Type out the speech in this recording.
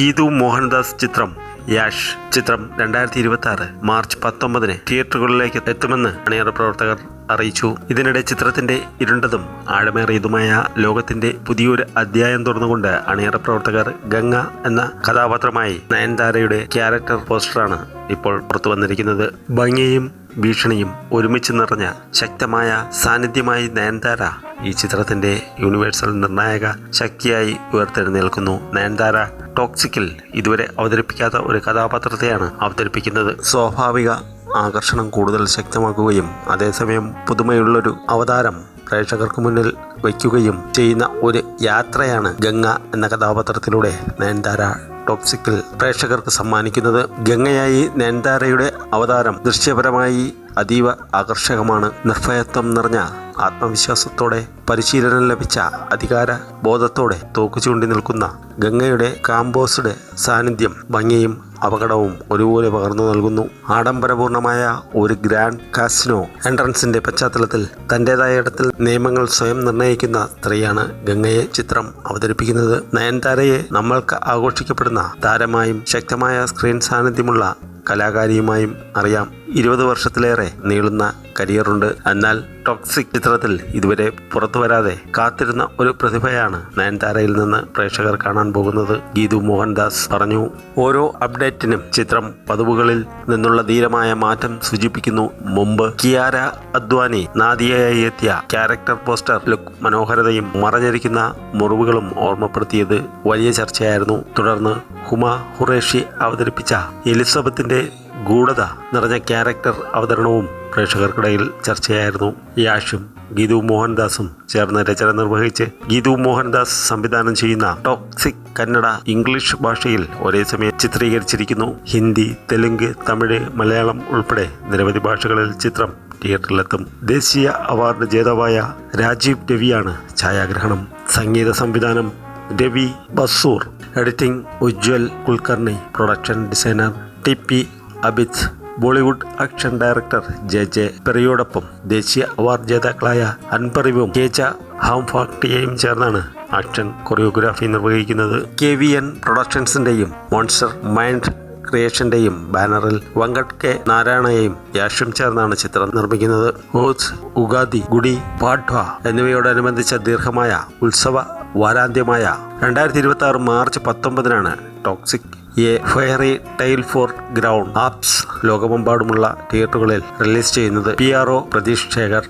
ഗീതു മോഹൻദാസ് ചിത്രം യാഷ് ചിത്രം രണ്ടായിരത്തി ഇരുപത്തി ആറ് മാർച്ച് പത്തൊമ്പതിന് തിയേറ്ററുകളിലേക്ക് എത്തുമെന്ന് അണിയറ പ്രവർത്തകർ അറിയിച്ചു. ഇതിനിടെ ചിത്രത്തിന്റെ ഇരുണ്ടതും ആഴമേറിയതുമായ ലോകത്തിന്റെ പുതിയൊരു അധ്യായം തുറന്നുകൊണ്ട് അണിയറ പ്രവർത്തകർ ഗംഗ എന്ന കഥാപാത്രമായി നയൻതാരയുടെ ക്യാരക്ടർ പോസ്റ്ററാണ് ഇപ്പോൾ പുറത്തു വന്നിരിക്കുന്നത്. ഭംഗിയും ഭീഷണിയും ഒരുമിച്ച് നിറഞ്ഞ ശക്തമായ സാന്നിധ്യമായി നയൻതാര ഈ ചിത്രത്തിന്റെ യൂണിവേഴ്സൽ നിർണായക ശക്തിയായി ഉയർത്തെഴുന്നേൽക്കുന്നു. നയൻതാര ടോക്സിക്കിൽ ഇതുവരെ അവതരിപ്പിക്കാത്ത ഒരു കഥാപാത്രത്തെയാണ് അവതരിപ്പിക്കുന്നത്. സ്വാഭാവിക ആകർഷണം കൂടുതൽ ശക്തമാക്കുകയും അതേസമയം പുതുമയുള്ളൊരു അവതാരം പ്രേക്ഷകർക്ക് മുന്നിൽ വയ്ക്കുകയും ചെയ്യുന്ന ഒരു യാത്രയാണ് ഗംഗ എന്ന കഥാപാത്രത്തിലൂടെ നയൻതാര ടോക്സിക്കിൽ പ്രേക്ഷകർക്ക് സമ്മാനിക്കുന്നത്. ഗംഗയായി നയൻതാരയുടെ അവതാരം ദൃശ്യപരമായി അതീവ ആകർഷകമാണ് നിർഭയത്വം നിറഞ്ഞ ആത്മവിശ്വാസത്തോടെ പരിശീലനം ലഭിച്ച അധികാര ബോധത്തോടെ തോക്ക് ചൂണ്ടി നിൽക്കുന്ന ഗംഗയുടെ കാമ്പോസ്ഡ് സാന്നിധ്യം ഭംഗിയും അപകടവും ഒരുപോലെ പകർന്നു നൽകുന്നു. ആഡംബരപൂർണമായ ഒരു ഗ്രാൻഡ് കാസിനോ എൻട്രൻസിന്റെ പശ്ചാത്തലത്തിൽ തന്റേതായ ഇടത്തിൽ നിയമങ്ങൾ സ്വയം നിർണയിക്കുന്ന സ്ത്രീയാണ് ഗംഗയെ ചിത്രം അവതരിപ്പിക്കുന്നത്. നയൻതാരയെ നമ്മൾക്ക് ആഘോഷിക്കപ്പെടുന്ന താരമായും ശക്തമായ സ്ക്രീൻ സാന്നിധ്യമുള്ള കലാകാരിയുമായും അറിയാം. ഇരുപത് വർഷത്തിലേറെ നീളുന്ന കരിയറുണ്ട്. എന്നാൽ ടോക്സിക് ചിത്രത്തിൽ ഇതുവരെ പുറത്തു വരാതെ കാത്തിരുന്ന ഒരു പ്രതിഭയാണ് നയൻതാരയിൽ നിന്ന് പ്രേക്ഷകർ കാണാൻ പോകുന്നത്. ഗീതു മോഹൻദാസ് പറഞ്ഞു ഓരോ അപ്ഡേറ്റിനും ചിത്രം പതിവുകളിൽ നിന്നുള്ള ധീരമായ മാറ്റം സൂചിപ്പിക്കുന്നു. മുമ്പ് കിയാര അദ്വാനി നാദിയയായി എത്തിയ ക്യാരക്ടർ പോസ്റ്റർ ലുക്ക് മനോഹരതയും മറഞ്ഞിരിക്കുന്ന മുറിവുകളും ഓർമ്മപ്പെടുത്തിയത് വലിയ ചർച്ചയായിരുന്നു. തുടർന്ന് ഹുമ ഹുറേഷി അവതരിപ്പിച്ച എലിസബത്തിന്റെ ഗൂഢത നിറഞ്ഞ ക്യാരക്ടർ അവതരണവും പ്രേക്ഷകർക്കിടയിൽ ചർച്ചയായിരുന്നു യാഷും ഗീതു മോഹൻദാസും ചേർന്ന് രചന നിർവഹിച്ച് ഗീതു മോഹൻദാസ് സംവിധാനം ചെയ്യുന്ന ടോക്സിക് കന്നഡ ഇംഗ്ലീഷ് ഭാഷയിൽ ഒരേ സമയം ചിത്രീകരിച്ചിരിക്കുന്നു. ഹിന്ദി തെലുങ്ക് തമിഴ് മലയാളം ഉൾപ്പെടെ നിരവധി ഭാഷകളിൽ ചിത്രം തിയേറ്ററിലെത്തും. ദേശീയ അവാർഡ് ജേതാവായ രാജീവ് രവിയാണ് ഛായാഗ്രഹണം. സംഗീത സംവിധാനം Ravi Basrur. Editing Ujjwal Kulkarni. Production designer T P Abid Bollywood action director J J പെറിയോടൊപ്പം ദേശീയ അവാർഡ് ജേതാക്കളായ അൻപറിവും കേച്ച ഹാം ഫാക്ടിയെയും ചേർന്നാണ് ആക്ഷൻ കൊറിയോഗ്രാഫി നിർവഹിക്കുന്നത്. കെ വി എൻ പ്രൊഡക്ഷൻസിന്റെയും മോൺസ്റ്റർ മൈൻഡ് ക്രിയേഷന്റെയും ബാനറിൽ വെങ്കട്ട് കെ നാരായണയെയും യാഷും ചേർന്നാണ് ചിത്രം നിർമ്മിക്കുന്നത്. ഓസ് ഉഗാദി ഗുഡി പാഠ്വ എന്നിവയോടനുബന്ധിച്ച ദീർഘമായ ഉത്സവ വാരാന്ത്യമായ രണ്ടായിരത്തി ഇരുപത്തി ആറ് March പത്തൊമ്പതിനാണ് toxic a fairy tale for grown ups ലോകമെമ്പാടുമുള്ള തിയേറ്ററുകളിൽ റിലീസ് ചെയ്യുന്നത് P R O Pratheesh Shekhar